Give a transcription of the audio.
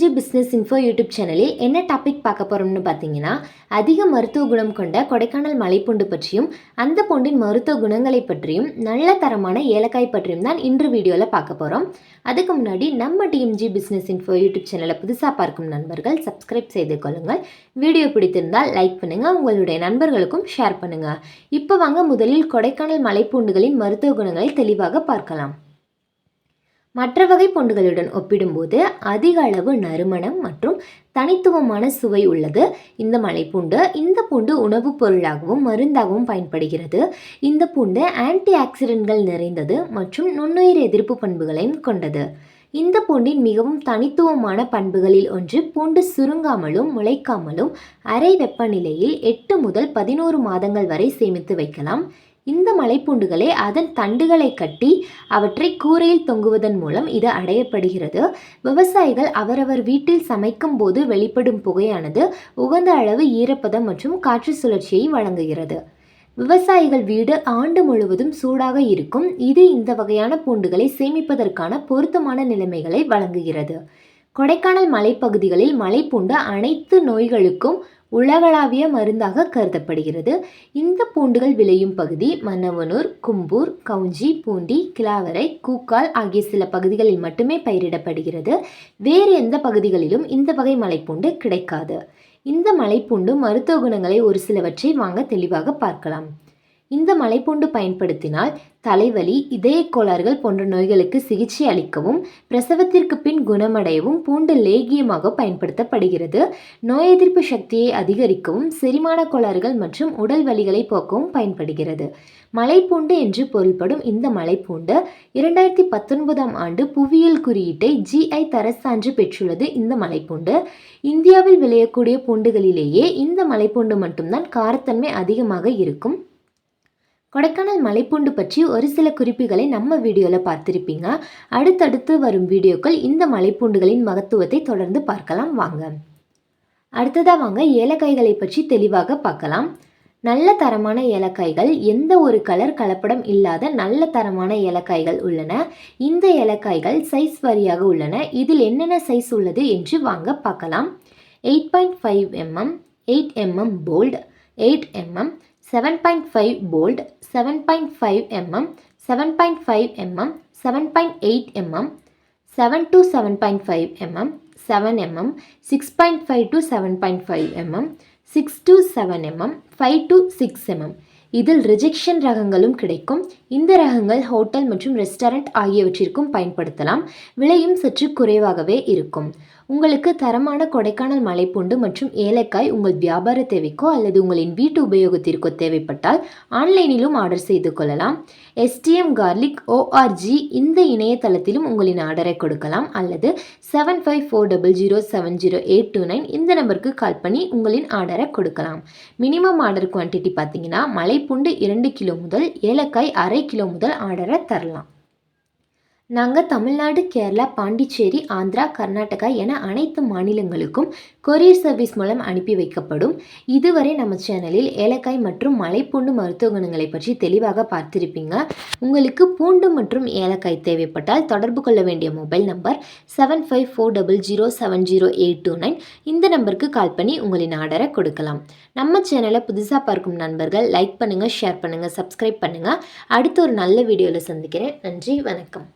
MG business info YouTube சேனலில் என்ன topic பார்க்க போகிறோம்னு பார்த்தீங்கன்னா அதிக மருத்துவ குணம் கொண்ட கொடைக்கானல் மலைப்பூண்டு பற்றியும் அந்த பூண்டின் மருத்துவ குணங்களை பற்றியும் நல்ல தரமான ஏலக்காய் பற்றியும் தான் இன்று வீடியோவில் பார்க்க போகிறோம் அதுக்கு முன்னாடி நம்ம டிஎம்ஜி பிஸ்னஸ் இன்ஃபோ யூடியூப் சேனலை புதுசாக பார்க்கும் நண்பர்கள் சப்ஸ்கிரைப் செய்து கொள்ளுங்கள். வீடியோ பிடித்திருந்தால் லைக் பண்ணுங்கள் உங்களுடைய நண்பர்களுக்கும் ஷேர் பண்ணுங்கள் இப்போ வாங்க முதலில் கொடைக்கானல் மலைப்பூண்டுகளின் மருத்துவ குணங்களை தெளிவாக பார்க்கலாம். மற்ற வகை பூண்டுகளுடன் ஒப்பிடும்போது அதிக அளவு நறுமணம் மற்றும் தனித்துவமான சுவை உள்ளது. இந்த மலைப்பூண்டு இந்த பூண்டு உணவுப் பொருளாகவும் மருந்தாகவும் பயன்படுகிறது. இந்த பூண்டு ஆன்டி ஆக்சிடென்ட்கள் நிறைந்தது மற்றும் நுண்ணுயிர் எதிர்ப்பு பண்புகளையும் கொண்டது. இந்த பூண்டின் மிகவும் தனித்துவமான பண்புகளில் ஒன்று பூண்டு சுருங்காமலும் முளைக்காமலும் அரை வெப்பநிலையில் எட்டு முதல் பதினோரு மாதங்கள் வரை சேமித்து வைக்கலாம். இந்த மலைப்பூண்டுகளை அதன் தண்டுகளை கட்டி அவற்றை கூரையில் தொங்குவதன் மூலம் இது அடையப்படுகிறது. விவசாயிகள் அவரவர் வீட்டில் சமைக்கும் போது வெளிப்படும் புகையானது உகந்த அளவு ஈரப்பதம் மற்றும் காற்று சுழற்சியை வழங்குகிறது. விவசாயிகள் வீடு ஆண்டு முழுவதும் சூடாக இருக்கும். இது இந்த வகையான பூண்டுகளை சேமிப்பதற்கான பொருத்தமான நிலைமைகளை வழங்குகிறது. கொடைக்கானல் மலைப்பகுதிகளில் மலைப்பூண்டு அனைத்து நோய்களுக்கும் உலகளாவிய மருந்தாக கருதப்படுகிறது. இந்த பூண்டுகள் விளையும் பகுதி மன்னவனூர் கும்பூர் கவுஞ்சி பூண்டி கிளாவரை கூக்கால் ஆகிய சில பகுதிகளில் மட்டுமே பயிரிடப்படுகிறது. வேறு எந்த பகுதிகளிலும் இந்த வகை மலைப்பூண்டு கிடைக்காது. இந்த மலைப்பூண்டு மருத்துவ குணங்களை ஒரு சிலவற்றை வாங்க தெளிவாக பார்க்கலாம். இந்த மலைப்பூண்டு பயன்படுத்தினால் தலைவலி இதய கோளாறுகள் போன்ற நோய்களுக்கு சிகிச்சை அளிக்கவும் பிரசவத்திற்கு பின் குணமடையவும் பூண்டு லேகியமாக பயன்படுத்தப்படுகிறது. நோய் எதிர்ப்பு சக்தியை அதிகரிக்கவும் செரிமான கோளாறுகள் மற்றும் உடல் வலிகளை போக்கவும் பயன்படுகிறது. மலைப்பூண்டு என்று பொருள்படும் இந்த மலைப்பூண்டு இரண்டாயிரத்தி பத்தொன்பதாம் ஆண்டு புவியியல் குறியீட்டை ஜிஐ தரசான்று பெற்றுள்ளது இந்த மலைப்பூண்டு. இந்தியாவில் விளையக்கூடிய பூண்டுகளிலேயே இந்த மலைப்பூண்டு மட்டும்தான் காரத்தன்மை அதிகமாக இருக்கும். கொடைக்கானல் மலைப்பூண்டு பற்றி ஒரு சில குறிப்புகளை நம்ம வீடியோவில் பார்த்துருப்பீங்க. அடுத்தடுத்து வரும் வீடியோக்கள் இந்த மலைப்பூண்டுகளின் மகத்துவத்தை தொடர்ந்து பார்க்கலாம். வாங்க. அடுத்ததாக வாங்க ஏலக்காய்களை பற்றி தெளிவாக பார்க்கலாம். நல்ல தரமான ஏலக்காய்கள் எந்த ஒரு கலர் கலப்படம் இல்லாத நல்ல தரமான ஏலக்காய்கள் உள்ளன. இந்த ஏலக்காய்கள் சைஸ் வரியாக உள்ளன. இதில் என்னென்ன சைஸ் உள்ளது என்று வாங்க பார்க்கலாம். Eight point five MM eight MM bold eight MM seven point five bold seven point five MM seven point five MM seven point eight MM seven to seven point five MM seven MM six point five to seven point five MM six to seven MM five to six MM இதில் rejection ரகங்களும் கிடைக்கும். இந்த ரகங்கள் hotel மற்றும் restaurant ஆகியவற்றிற்கும் பயன்படுத்தலாம். விலையும் சற்று குறைவாகவே இருக்கும். உங்களுக்கு தரமான கொடைக்கானல் மலைப்பூண்டு மற்றும் ஏலக்காய் உங்கள் வியாபார தேவைக்கோ அல்லது உங்களின் வீட்டு உபயோகத்திற்கோ தேவைப்பட்டால் ஆன்லைனிலும் ஆர்டர் செய்து கொள்ளலாம். எஸ்டிஎம் கார்லிக் ஓஆர்ஜி இந்த இணையதளத்திலும் உங்களின் ஆர்டரை கொடுக்கலாம் அல்லது seven five four double zero seven zero eight two nine இந்த நம்பருக்கு கால் பண்ணி உங்களின் ஆர்டரை கொடுக்கலாம். மினிமம் ஆர்டர் குவான்டிட்டி பார்த்தீங்கன்னா மலைப்பூண்டு இரண்டு கிலோ முதல் ஏலக்காய் அரை கிலோ முதல் ஆர்டரை தரலாம். நாங்கள் தமிழ்நாடு கேரளா பாண்டிச்சேரி ஆந்திரா கர்நாடகா என அனைத்து மாநிலங்களுக்கும் கொரியர் சர்வீஸ் மூலம் அனுப்பி வைக்கப்படும். இதுவரை நம்ம சேனலில் ஏலக்காய் மற்றும் மலைப்பூண்டு மருத்துவ குணங்களை பற்றி தெளிவாக பார்த்திருப்பீங்க. உங்களுக்கு பூண்டு மற்றும் ஏலக்காய் தேவைப்பட்டால் தொடர்பு கொள்ள வேண்டிய mobile number seven five four double zero seven zero eight two nine இந்த நம்பருக்கு கால் பண்ணி உங்களின் ஆர்டரை கொடுக்கலாம். நம்ம சேனலை புதுசாக பார்க்கும் நண்பர்கள் லைக் பண்ணுங்கள் ஷேர் பண்ணுங்கள் சப்ஸ்கிரைப் பண்ணுங்கள் அடுத்த ஒரு நல்ல வீடியோவில் சந்திக்கிறேன். நன்றி வணக்கம்.